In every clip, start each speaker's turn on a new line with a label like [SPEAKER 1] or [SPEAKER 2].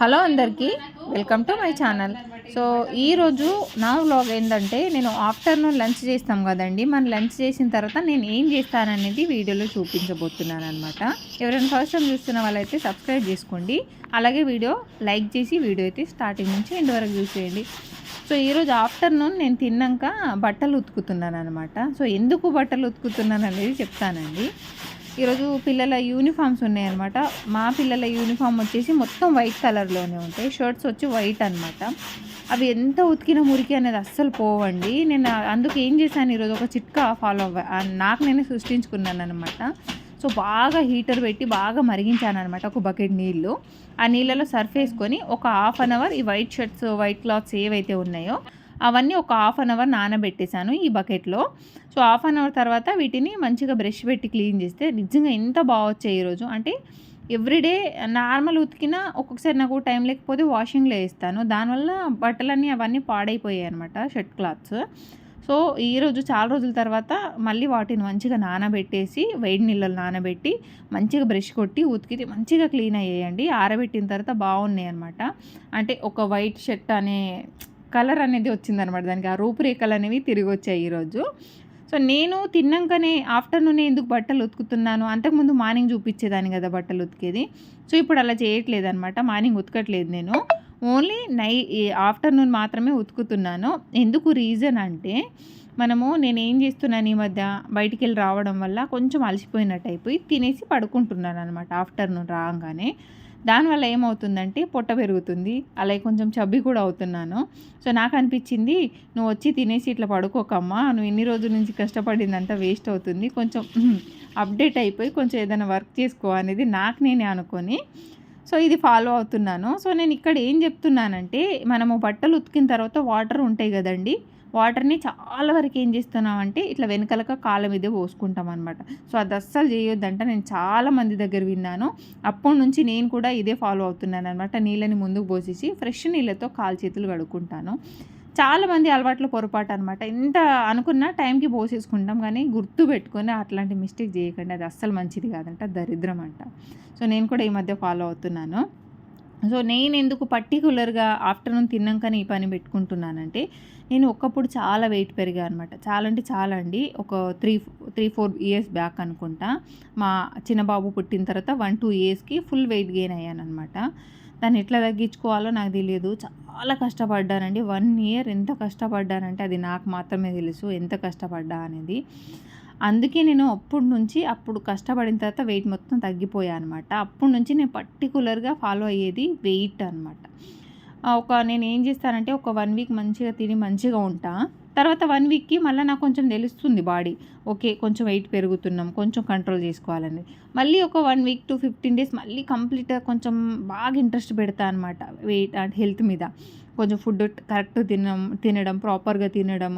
[SPEAKER 1] Hello అందరికీ welcome to my channel. So ఈరోజు నా వ్లాగ్ ఏంటంటే నేను ఆఫ్టర్నూన్ లంచ్ చేస్తాం కదండి. మన లంచ్ చేసిన తర్వాత నేను ఏం చేస్తాననేది వీడియోలో చూపించబోతున్నాను అనమాట ఎవరైనా ఫస్ట్ టైం చూస్తున్న వాళ్ళైతే సబ్స్క్రైబ్ చేసుకోండి. అలాగే వీడియో లైక్ చేసి వీడియో అయితే స్టార్టింగ్ నుంచి ఎండ్ వరకు చూసేయండి. సో ఈరోజు ఆఫ్టర్నూన్ నేను తిన్నాక బట్టలు ఉతుకుతున్నాను అనమాట సో ఎందుకు బట్టలు ఉతుకుతున్నాను అనేది చెప్తానండి. ఈరోజు పిల్లల యూనిఫామ్స్ ఉన్నాయన్నమాట. మా పిల్లల యూనిఫామ్ వచ్చేసి మొత్తం వైట్ కలర్లోనే ఉంటాయి. షర్ట్స్ వచ్చి వైట్ అనమాట అవి ఎంత ఉతికిన మురికి అనేది అస్సలు పోవండి. నేను అందుకు ఏం చేశాను ఈరోజు ఒక చిట్కా ఫాలో అవ్వ నాకు నేనే సృష్టించుకున్నాను అనమాట సో బాగా హీటర్ పెట్టి బాగా మరిగించాను అనమాట ఒక బకెట్ నీళ్ళు. ఆ నీళ్ళలో సర్ఫ్ వేసుకొని ఒక హాఫ్ అన్ అవర్ ఈ వైట్ షర్ట్స్ వైట్ క్లాత్స్ ఏవైతే ఉన్నాయో అవన్నీ ఒక హాఫ్ అన్ అవర్ నానబెట్టేశాను ఈ బకెట్లో. సో హాఫ్ అన్ అవర్ తర్వాత వీటిని మంచిగా బ్రష్ పెట్టి క్లీన్ చేస్తే నిజంగా ఎంత బాగా వచ్చాయి ఈరోజు అంటే ఎవ్రీడే నార్మల్ ఉతికినా ఒక్కొక్కసారి నాకు టైం లేకపోతే వాషింగ్లో వేస్తాను. దానివల్ల బట్టలన్నీ అవన్నీ పాడైపోయాయి అనమాట షర్ట్ క్లాత్స్. సో ఈరోజు చాలా రోజుల తర్వాత మళ్ళీ వాటిని మంచిగా నానబెట్టేసి వేడి నీళ్ళలో నానబెట్టి మంచిగా బ్రష్ కొట్టి ఉతికితే మంచిగా క్లీన్ అయ్యాయండి. ఆరబెట్టిన తర్వాత బాగున్నాయి అనమాట అంటే ఒక వైట్ షర్ట్ అనే కలర్ అనేది వచ్చిందనమాట దానికి ఆ రూపురేఖలు అనేవి తిరిగి వచ్చాయి ఈరోజు. సో నేను తిన్నాకనే ఆఫ్టర్నూనే ఎందుకు బట్టలు ఉతుకుతున్నాను? అంతకుముందు మార్నింగ్ చూపించేదాన్ని కదా బట్టలు ఉతికేది. సో ఇప్పుడు అలా చేయట్లేదు అనమాట మార్నింగ్ ఉతకట్లేదు నేను. ఓన్లీ నై ఆఫ్టర్నూన్ మాత్రమే ఉతుకుతున్నాను. ఎందుకు రీజన్ అంటే మనము నేను ఏం చేస్తున్నాను ఈ మధ్య? బయటికి వెళ్ళి రావడం వల్ల కొంచెం అలసిపోయినట్టు అయిపోయి తినేసి పడుకుంటున్నాను అనమాట ఆఫ్టర్నూన్ రాగానే. దానివల్ల ఏమవుతుందంటే పొట్ట పెరుగుతుంది అలాగే కొంచెం చబ్బి కూడా అవుతున్నాను. సో నాకు అనిపించింది నువ్వు వచ్చి తినేసి ఇట్లా పడుకోకమ్మా నువ్వు ఇన్ని రోజుల నుంచి కష్టపడిందంతా వేస్ట్ అవుతుంది కొంచెం అప్డేట్ అయిపోయి కొంచెం ఏదైనా వర్క్ చేసుకో అనేది నాకు నేనే అనుకొని సో ఇది ఫాలో అవుతున్నాను. సో నేను ఇక్కడ ఏం చెప్తున్నానంటే మనము బట్టలు ఉతికిన తర్వాత వాటర్ ఉంటాయి కదండి వాటర్ని చాలా వరకు ఏం చేస్తున్నామంటే ఇట్లా వెనకలక కాళ్ళ మీదే పోసుకుంటాం అనమాట సో అది అస్సలు చేయొద్దంట. నేను చాలా మంది దగ్గర విన్నాను. అప్పటి నుంచి నేను కూడా ఇదే ఫాలో అవుతున్నాను అనమాట నీళ్ళని ముందుకు పోసేసి ఫ్రెష్ నీళ్ళతో కాలు చేతులు కడుక్కుంటాను. చాలామంది అలవాట్లు పొరపాటు అనమాట ఎంత అనుకున్నా టైంకి పోసేసుకుంటాం కానీ గుర్తు పెట్టుకొని అట్లాంటి మిస్టేక్ చేయకండి. అది అస్సలు మంచిది కాదంట. దరిద్రం అంట. సో నేను కూడా ఈ మధ్య ఫాలో అవుతున్నాను. సో నేను ఎందుకు పర్టికులర్గా ఆఫ్టర్నూన్ తిన్నాకనే ఈ పని పెట్టుకుంటున్నానంటే నేను ఒకప్పుడు చాలా వెయిట్ పెరిగా అనమాట చాలా అంటే చాలా అండి. ఒక three three four years back అనుకుంటా మా చిన్నబాబు పుట్టిన తర్వాత వన్ టూ ఇయర్స్కి ఫుల్ వెయిట్ గెయిన్ అయ్యాను అనమాట దాన్ని ఎట్లా తగ్గించుకోవాలో నాకు తెలియదు. చాలా కష్టపడ్డానండి. వన్ ఇయర్ ఎంత కష్టపడ్డానంటే అది నాకు మాత్రమే తెలుసు. ఎంత కష్టపడ్డా అనేది. అందుకే నేను అప్పటి నుంచి అప్పుడు కష్టపడిన తర్వాత వెయిట్ మొత్తం తగ్గిపోయా అనమాట అప్పటి నుంచి నేను పర్టికులర్గా ఫాలో అయ్యేది వెయిట్ అనమాట ఒక నేను ఏం చేస్తానంటే ఒక వన్ వీక్ మంచిగా తిని మంచిగా ఉంటా. తర్వాత వన్ వీక్కి మళ్ళీ నాకు కొంచెం తెలుస్తుంది బాడీ. ఓకే కొంచెం వెయిట్ పెరుగుతున్నాం కొంచెం కంట్రోల్ చేసుకోవాలని. మళ్ళీ ఒక one week to fifteen days మళ్ళీ కంప్లీట్గా కొంచెం బాగా ఇంట్రెస్ట్ పెడతా అనమాట వెయిట్ అండ్ హెల్త్ మీద. కొంచెం ఫుడ్ కరెక్ట్ తినడం తినడం ప్రాపర్గా తినడం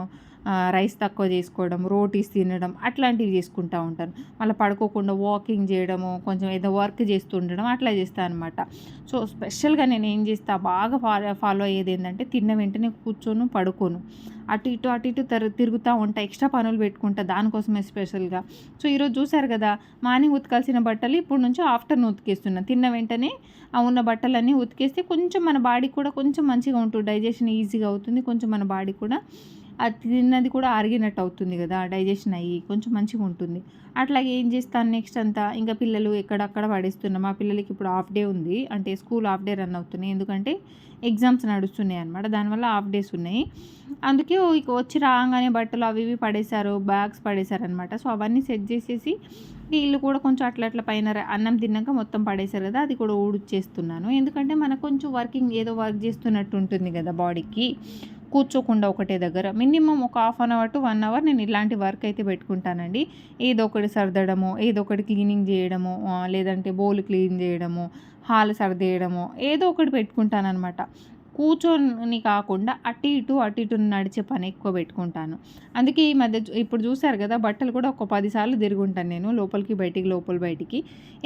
[SPEAKER 1] రైస్ తక్కువ చేసుకోవడం రోటీస్ తినడం అట్లాంటివి చేసుకుంటూ ఉంటాను మళ్ళీ పడుకోకుండా వాకింగ్ చేయడము కొంచెం ఏదో వర్క్ చేస్తూ ఉండడం అట్లా చేస్తాను అనమాట సో స్పెషల్గా నేను ఏం చేస్తా బాగా ఫాలో ఫాలో అయ్యేది ఏంటంటే తిన్న వెంటనే కూర్చొని పడుకోను. అటు ఇటు అటు ఇటు తిరుగుతూ ఉంటా ఎక్స్ట్రా పనులు పెట్టుకుంటా దానికోసమే స్పెషల్గా. సో ఈరోజు చూసారు కదా మార్నింగ్ ఉతకాల్సిన బట్టలు ఇప్పుడు నుంచి ఆఫ్టర్నూన్ ఉతికేస్తున్నాను తిన్న వెంటనే ఆ ఉన్న బట్టలన్నీ ఉతికేస్తే కొంచెం మన బాడీ కూడా కొంచెం మంచిగా ఉంటుంది డైజెషన్ ఈజీగా అవుతుంది కొంచెం మన బాడీ కూడా అది తిన్నది కూడా అరిగినట్టు అవుతుంది కదా డైజెషన్ అయ్యి కొంచెం మంచిగా ఉంటుంది. అట్లాగే ఏం చేస్తాను నెక్స్ట్ అంతా? ఇంకా పిల్లలు ఎక్కడక్కడ పడేస్తున్నాం. మా పిల్లలకి ఇప్పుడు హాఫ్ డే ఉంది. అంటే స్కూల్ హాఫ్ డే రన్ అవుతున్నాయి. ఎందుకంటే ఎగ్జామ్స్ నడుస్తున్నాయి అనమాట దానివల్ల హాఫ్ డేస్ ఉన్నాయి. అందుకే వచ్చి రాగానే బట్టలు అవి ఇవి పడేశారు బ్యాగ్స్ పడేశారు అనమాట సో అవన్నీ సెట్ చేసేసి ఇల్లు కూడా కొంచెం అట్లా అట్లా పైన అన్నం తిన్నాక మొత్తం పడేశారు కదా అది కూడా ఊడ్చేస్తున్నాను ఎందుకంటే మనకు కొంచెం వర్కింగ్ ఏదో వర్క్ చేస్తున్నట్టు ఉంటుంది కదా బాడీకి కూర్చోకుండా ఒకటే దగ్గర. మినిమం ఒక half an hour to one hour నేను ఇలాంటి వర్క్ అయితే పెట్టుకుంటానండి. ఏదో ఒకటి సర్దడము ఏదో ఒకటి క్లీనింగ్ చేయడము లేదంటే బౌల్ క్లీన్ చేయడము హాల్ సర్దేయడము ఏదో ఒకటి పెట్టుకుంటానమాట కూర్చొని కాకుండా అటు ఇటు అటు ఇటు నడిచే పని ఎక్కువ పెట్టుకుంటాను. అందుకే ఈ మధ్య ఇప్పుడు చూసారు కదా బట్టలు కూడా ఒక పదిసార్లు తిరుగుంటాను నేను లోపలికి బయటికి లోపల బయటికి.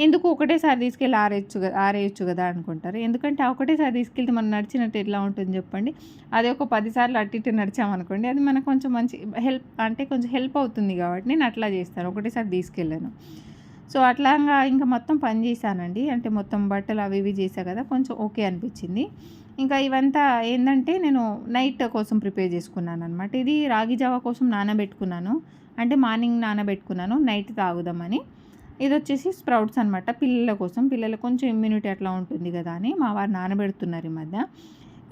[SPEAKER 1] ఎందుకు ఒకటేసారి తీసుకెళ్ళి ఆరేయచ్చు కదా ఆరేయచ్చు కదా అనుకుంటారు. ఎందుకంటే ఒకటేసారి తీసుకెళ్తే మనం నడిచినట్టు ఎట్లా ఉంటుంది చెప్పండి. అదే ఒక పదిసార్లు అటు ఇటు నడిచామనుకోండి అది మనకు కొంచెం మంచి హెల్ప్ అంటే కొంచెం హెల్ప్ అవుతుంది కాబట్టి నేను అట్లా చేస్తాను ఒకటేసారి తీసుకెళ్ళాను. సో అట్లాగా ఇంకా మొత్తం పని చేశానండి. అంటే మొత్తం బట్టలు అవి ఇవి చేసా కదా కొంచెం ఓకే అనిపించింది. ఇంకా ఇవంతా ఏంటంటే నేను నైట్ కోసం ప్రిపేర్ చేసుకున్నాను అనమాట ఇది రాగి జావా కోసం నానబెట్టుకున్నాను. అంటే మార్నింగ్ నానబెట్టుకున్నాను నైట్ తాగుదామని. ఇది వచ్చేసి స్ప్రౌట్స్ అనమాట పిల్లల కోసం. పిల్లల కొంచెం ఇమ్యూనిటీ అట్లా ఉంటుంది కదా అని మా వారు నానబెడుతున్నారు ఈ మధ్య.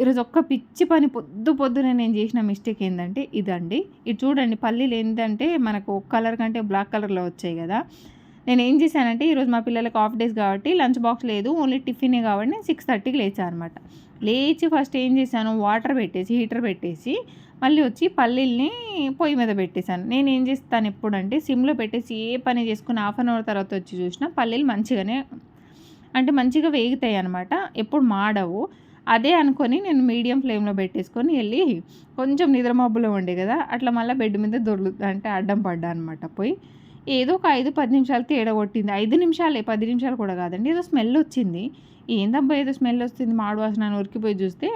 [SPEAKER 1] ఈరోజు ఒక్క పిచ్చి పని పొద్దు పొద్దున నేను చేసిన మిస్టేక్ ఏంటంటే ఇదండి. ఇది చూడండి పల్లీలు ఏంటంటే మనకు ఒక కలర్ కంటే బ్లాక్ కలర్లో వచ్చాయి కదా. నేను ఏం చేశానంటే ఈరోజు మా పిల్లలకు హాఫ్ డేస్ కాబట్టి లంచ్ బాక్స్ లేదు ఓన్లీ టిఫినే కాబట్టి నేను సిక్స్ థర్టీకి లేచాను అనమాట లేచి ఫస్ట్ ఏం చేశాను వాటర్ పెట్టేసి హీటర్ పెట్టేసి మళ్ళీ వచ్చి పల్లీల్ని పొయ్యి మీద పెట్టేశాను. నేను ఏం చేస్తాను ఎప్పుడంటే సిమ్లో పెట్టేసి ఏ పని చేసుకుని హాఫ్ అన్ అవర్ తర్వాత వచ్చి చూసినా పల్లీలు మంచిగానే అంటే మంచిగా వేగుతాయి అనమాట ఎప్పుడు మాడవు. అదే అనుకొని నేను మీడియం ఫ్లేమ్లో పెట్టేసుకొని వెళ్ళి కొంచెం నిద్రమబ్బులో ఉండే కదా అట్లా మళ్ళీ బెడ్ మీద దొర్లు అంటే అడ్డం పడ్డా అనమాట పోయి ఏదో ఒక ఐదు పది నిమిషాలు తేడా కొట్టింది. ఐదు నిమిషాలే పది నిమిషాలు కూడా కాదండి. ఏదో స్మెల్ వచ్చింది. ఏందబ్బా ఏదో స్మెల్ వస్తుంది? మాడు వాసన ఉరికిపోయి చూస్తే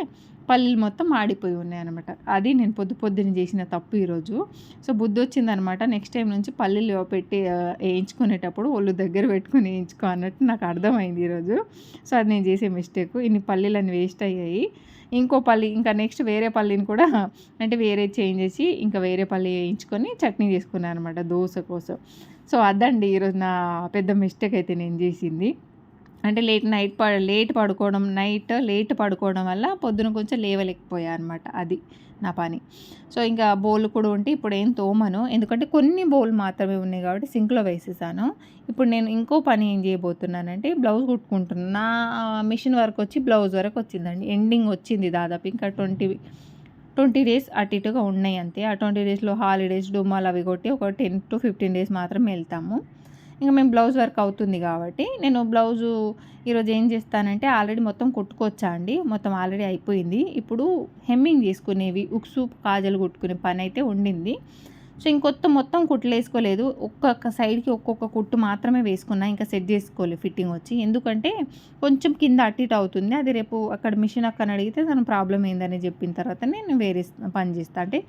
[SPEAKER 1] పల్లీలు మొత్తం మాడిపోయి ఉన్నాయి అనమాట అది నేను పొద్దు పొద్దున చేసిన తప్పు ఈరోజు. సో బుద్ధి వచ్చిందనమాట నెక్స్ట్ టైం నుంచి పల్లీలు పెట్టి వేయించుకునేటప్పుడు ఒళ్ళు దగ్గర పెట్టుకుని వేయించుకో అన్నట్టు నాకు అర్థమైంది ఈరోజు. సో అది నేను చేసే మిస్టేక్. ఇన్ని పల్లీలు వేస్ట్ అయ్యాయి. ఇంకో పల్లి ఇంకా నెక్స్ట్ వేరే పల్లిని కూడా అంటే వేరే చేంజ్ చేసి ఇంకా వేరే పల్లి వేయించుకొని చట్నీ చేసుకున్నాను అనమాట దోశ కోసం. సో అదండి ఈరోజు నా పెద్ద మిస్టేక్ అయితే నేను చేసింది. అంటే లేట్ నైట్ ప లేట్ పడుకోవడం నైట్ లేట్ పడుకోవడం వల్ల పొద్దున కొంచెం లేవలేకపోయా అనమాట అది నా పని. సో ఇంకా బౌల్ కూడా ఉంటే ఇప్పుడు ఏం తోమను. ఎందుకంటే కొన్ని బౌల్ మాత్రమే ఉన్నాయి కాబట్టి సింక్లో వేసేసాను. ఇప్పుడు నేను ఇంకో పని ఏం చేయబోతున్నానంటే బ్లౌజ్ కుట్టుకుంటున్నాను నా మిషన్ వరకు వచ్చి బ్లౌజ్ వరకు వచ్చిందండి. ఎండింగ్ వచ్చింది దాదాపు ఇంకా ట్వంటీ ట్వంటీ డేస్ అటు ఇటుగా ఉన్నాయి అంతే. ఆ ట్వంటీ డేస్లో హాలిడేస్ డుమ్మాలు అవి కొట్టి ఒక టెన్ టు ఫిఫ్టీన్ డేస్ మాత్రం వెళ్తాము. ఇంకా మేము బ్లౌజ్ వర్క్ అవుతుంది కాబట్టి నేను బ్లౌజు ఈరోజు ఏం చేస్తానంటే ఆల్రెడీ మొత్తం కుట్టుకొచ్చా అండి. మొత్తం ఆల్రెడీ అయిపోయింది. ఇప్పుడు హెమ్మింగ్ చేసుకునేవి ఉక్సు కాజలు కుట్టుకునే పని అయితే ఉండింది. సో ఇంకొత్త మొత్తం కుట్లు వేసుకోలేదు. ఒక్కొక్క సైడ్కి ఒక్కొక్క కుట్టు మాత్రమే వేసుకున్నా ఇంకా సెట్ చేసుకోలేదు ఫిట్టింగ్ వచ్చి. ఎందుకంటే కొంచెం కింద అటు ఇటు అవుతుంది. అది రేపు అక్కడ మిషన్ అక్కని అడిగితే దాని ప్రాబ్లం ఏందని చెప్పిన తర్వాత నేను వేరే పని చేస్తా. అంటే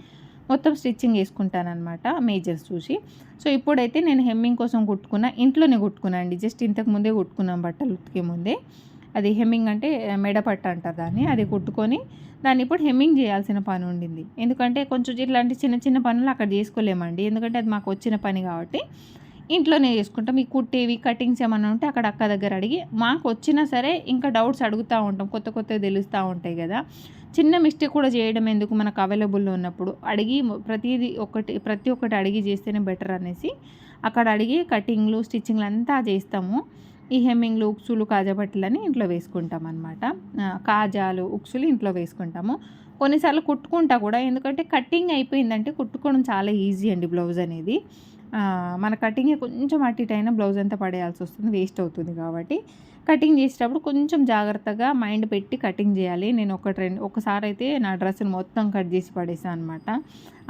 [SPEAKER 1] మొత్తం స్టిచ్చింగ్ వేసుకుంటానమాట మేజర్స్ చూసి. సో ఇప్పుడైతే నేను హెమ్మింగ్ కోసం కుట్టుకున్నా ఇంట్లోనే కుట్టుకున్నా అండి. జస్ట్ ఇంతకు ముందే కుట్టుకున్నాం బట్టలు ఉతికే ముందే. అది హెమ్మింగ్ అంటే మెడపట్ట అంటారు దాన్ని. అది కుట్టుకొని దాన్ని ఇప్పుడు హెమ్మింగ్ చేయాల్సిన పని ఉండింది. ఎందుకంటే కొంచెం ఇట్లాంటి చిన్న చిన్న పనులు అక్కడ చేసుకోలేమండి. ఎందుకంటే అది మాకు వచ్చిన పని కాబట్టి ఇంట్లోనే చేసుకుంటాం. ఈ కుట్టేవి కటింగ్స్ ఏమన్నా ఉంటే అక్కడ అక్క దగ్గర అడిగి మాకు వచ్చినా సరే ఇంకా డౌట్స్ అడుగుతూ ఉంటాం. కొత్త కొత్తవి తెలుస్తూ ఉంటాయి కదా. చిన్న మిస్టేక్ కూడా చేయడం ఎందుకు మనకు అవైలబుల్లో ఉన్నప్పుడు? అడిగి ప్రతిదీ ఒకటి ప్రతి ఒక్కటి అడిగి చేస్తేనే బెటర్ అనేసి అక్కడ అడిగి కటింగ్లు స్టిచ్చింగ్లు అంతా చేస్తాము. ఈ హెమ్మింగ్లు ఉక్సులు కాజాబట్టలని ఇంట్లో వేసుకుంటాం అనమాట కాజాలు ఉక్సులు ఇంట్లో వేసుకుంటాము. కొన్నిసార్లు కుట్టుకుంటా కూడా ఎందుకంటే కటింగ్ అయిపోయిందంటే కుట్టుకోవడం చాలా ఈజీ అండి బ్లౌజ్ అనేది. మన కటింగ్ కొంచెం అటు ఇటు అయినా బ్లౌజ్ అంతా పడేయాల్సి వస్తుంది వేస్ట్ అవుతుంది కాబట్టి. కటింగ్ చేసేటప్పుడు కొంచెం జాగ్రత్తగా మైండ్ పెట్టి కటింగ్ చేయాలి. నేను ఒకటి రెండు ఒకసారి అయితే నా డ్రెస్ని మొత్తం కట్ చేసి పడేసాను అనమాట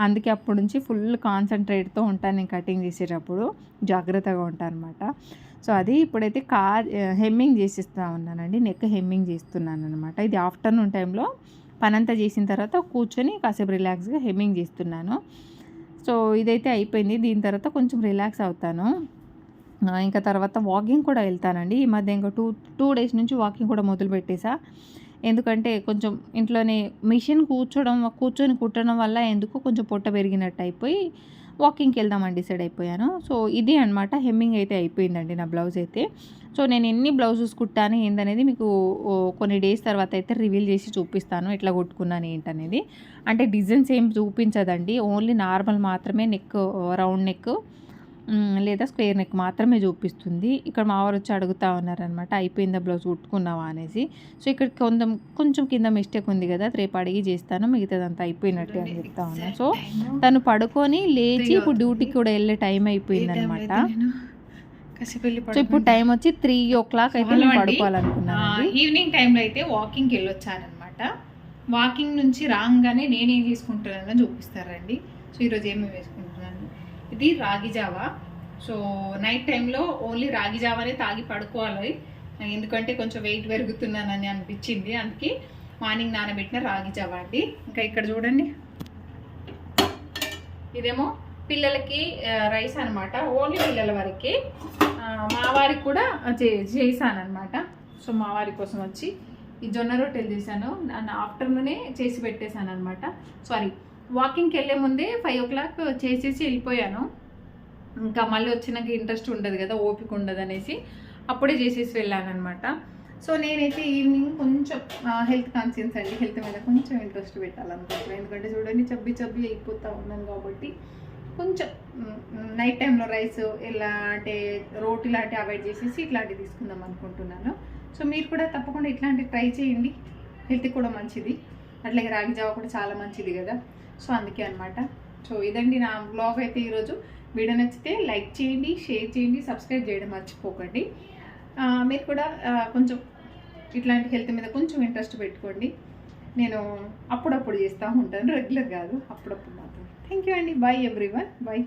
[SPEAKER 1] అందుకే అప్పటి నుంచి ఫుల్ కాన్సన్ట్రేట్తో ఉంటాను నేను కటింగ్ చేసేటప్పుడు. జాగ్రత్తగా ఉంటాను అనమాట సో అది ఇప్పుడైతే కా హెమ్మింగ్ చేసిస్తా ఉన్నానండి. నెక్ హెమ్మింగ్ చేస్తున్నాను అనమాట ఇది ఆఫ్టర్నూన్ టైంలో పనంతా చేసిన తర్వాత కూర్చొని కాసేపు రిలాక్స్గా హెమ్మింగ్ చేస్తున్నాను. సో ఇదైతే అయిపోయింది. దీని తర్వాత కొంచెం రిలాక్స్ అవుతాను. ఇంకా తర్వాత వాకింగ్ కూడా వెళ్తానండి. ఈ మధ్య ఇంకా టూ టూ డేస్ నుంచి వాకింగ్ కూడా మొదలు పెట్టేసా ఎందుకంటే కొంచెం ఇంట్లోనే మిషన్ కూర్చోడం కూర్చొని కుట్టడం వల్ల ఎందుకు కొంచెం పొట్ట పెరిగినట్టు అయిపోయి వాకింగ్కి వెళ్దామని డిసైడ్ అయిపోయాను. సో ఇది అనమాట హెమ్మింగ్ అయితే అయిపోయిందండి నా బ్లౌజ్ అయితే. సో నేను ఎన్ని బ్లౌజెస్ కుట్టాను ఏందనేది మీకు కొన్ని డేస్ తర్వాత అయితే రివీల్ చేసి చూపిస్తాను ఎట్లా కుట్టుకున్నాను ఏంటనేది. అంటే డిజైన్స్ ఏం చూపించదండి ఓన్లీ నార్మల్ మాత్రమే నెక్ రౌండ్ నెక్ లేదా స్క్వేర్ నెక్ మాత్రమే చూపిస్తుంది. ఇక్కడ మా వారు వచ్చి అడుగుతా ఉన్నారనమాట అయిపోయిందా బ్లౌజ్ కుట్టుకున్నావా? అనేసి. సో ఇక్కడ కొంచెం కొంచెం కింద మిస్టేక్ ఉంది కదా రేపు అడిగి చేస్తాను మిగతాదంతా అయిపోయినట్టే అని చెప్తా ఉన్నాను సో తను పడుకొని లేచి ఇప్పుడు డ్యూటీకి కూడా వెళ్ళే టైం అయిపోయింది అనమాట సో ఇప్పుడు టైం వచ్చి త్రీ ఓ క్లాక్ అయితే నేను పడుకోవాలనుకున్నాను
[SPEAKER 2] ఈవినింగ్ టైంలో అయితే వాకింగ్కి వెళ్ళొచ్చానమాట వాకింగ్ నుంచి రాగానే నేనేం చేసుకుంటున్నానో చూపిస్తారండి. సో ఈరోజు ఏమేమి వేసుకుంటున్నాను ఇది రాగి జావా. సో నైట్ టైంలో ఓన్లీ రాగి జావానే తాగి పడుకోవాలి. ఎందుకంటే కొంచెం వెయిట్ పెరుగుతున్నానని అనిపించింది. అందుకే మార్నింగ్ నానబెట్టిన రాగి జావా అండి. ఇంకా ఇక్కడ చూడండి. ఇదేమో
[SPEAKER 1] పిల్లలకి రైస్ అనమాట ఓన్లీ పిల్లల వరకే. మావారికి మా వారికి కూడా చేశాను అనమాట సో మా వారి కోసం వచ్చి ఈ జొన్న రొట్టెలు చేశాను. నన్ను ఆఫ్టర్నూనే చేసి పెట్టేశాను అనమాట సారీ వాకింగ్కి వెళ్ళే ముందే ఫైవ్ ఓ క్లాక్ చేసేసి వెళ్ళిపోయాను. ఇంకా మళ్ళీ వచ్చినాక ఇంట్రెస్ట్ ఉండదు కదా ఓపిక ఉండదు అనేసి అప్పుడే చేసేసి వెళ్ళాను అనమాట సో నేనైతే ఈవినింగ్ కొంచెం హెల్త్ కాన్షియన్స్ అండి హెల్త్ మీద కొంచెం ఇంట్రెస్ట్ పెట్టాలనుకుంటున్నాను ఎందుకంటే చూడండి చబ్బి చబ్బి అయిపోతూ ఉన్నాను కాబట్టి కొంచెం నైట్ టైంలో రైస్ ఇలా అంటే రోటీ లాంటి అవాయిడ్ చేసేసి ఇట్లాంటివి తీసుకుందాం అనుకుంటున్నాను. సో మీరు కూడా తప్పకుండా ఇట్లాంటివి ట్రై చేయండి. హెల్త్ కూడా మంచిది. అట్లాగే రాగి జావ కూడా చాలా మంచిది కదా. సో అందుకే అనమాట సో ఇదండి నా బ్లాగ్ అయితే ఈరోజు. వీడియో నచ్చితే లైక్ చేయండి షేర్ చేయండి సబ్స్క్రైబ్ చేయడం మర్చిపోకండి. మీరు కూడా కొంచెం ఇట్లాంటి హెల్త్ మీద కొంచెం ఇంట్రెస్ట్ పెట్టుకోండి. నేను అప్పుడప్పుడు చేస్తూ ఉంటాను రెగ్యులర్ కాదు అప్పుడప్పుడు మాత్రం థ్యాంక్ యూ అండి. Bye everyone. బాయ్